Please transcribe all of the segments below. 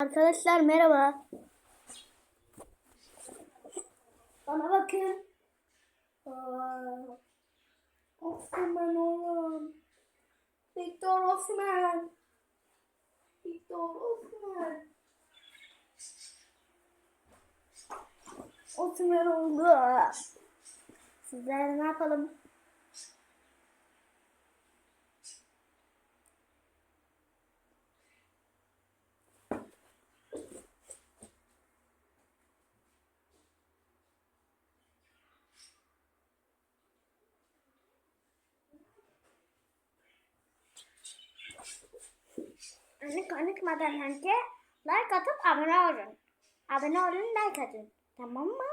Arkadaşlar merhaba. Bana bakın. Osman oğlum. Victor Osman. Victor Osman. Osman oldu. Sizler ne yapalım? Anlık unutmadan önce like atıp abone olun. Abone olun like atın. Tamam mı?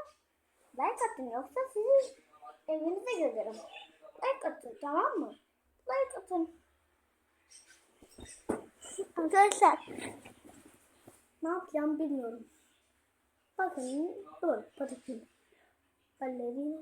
Like atın yoksa sizi evinize gelirim. Like atın tamam mı? Like atın. Arkadaşlar ne yapacağım bilmiyorum. Bakın dur bakayım. Ballerina.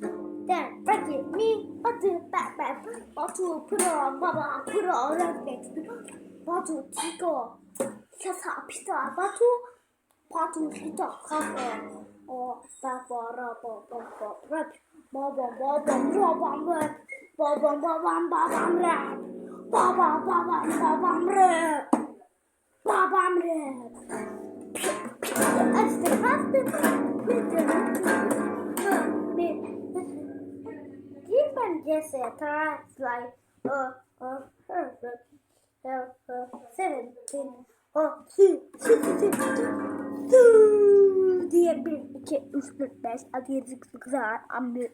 Then break it, me, batu, back, back, batu, on, baba, on, reflex, batu, tico, shasa, pita, batu, batu, pita, kafe, o, baba, raba, baba, rap, baba, baba, baba, rap, baba, baba, baba, rap, baba, baba, baba, rap, baba, rap. Different just a translate uh uh perfect uh uh seventeen uh two two diye bir iki üç dört beş altı yedi sekiz dokuz on bir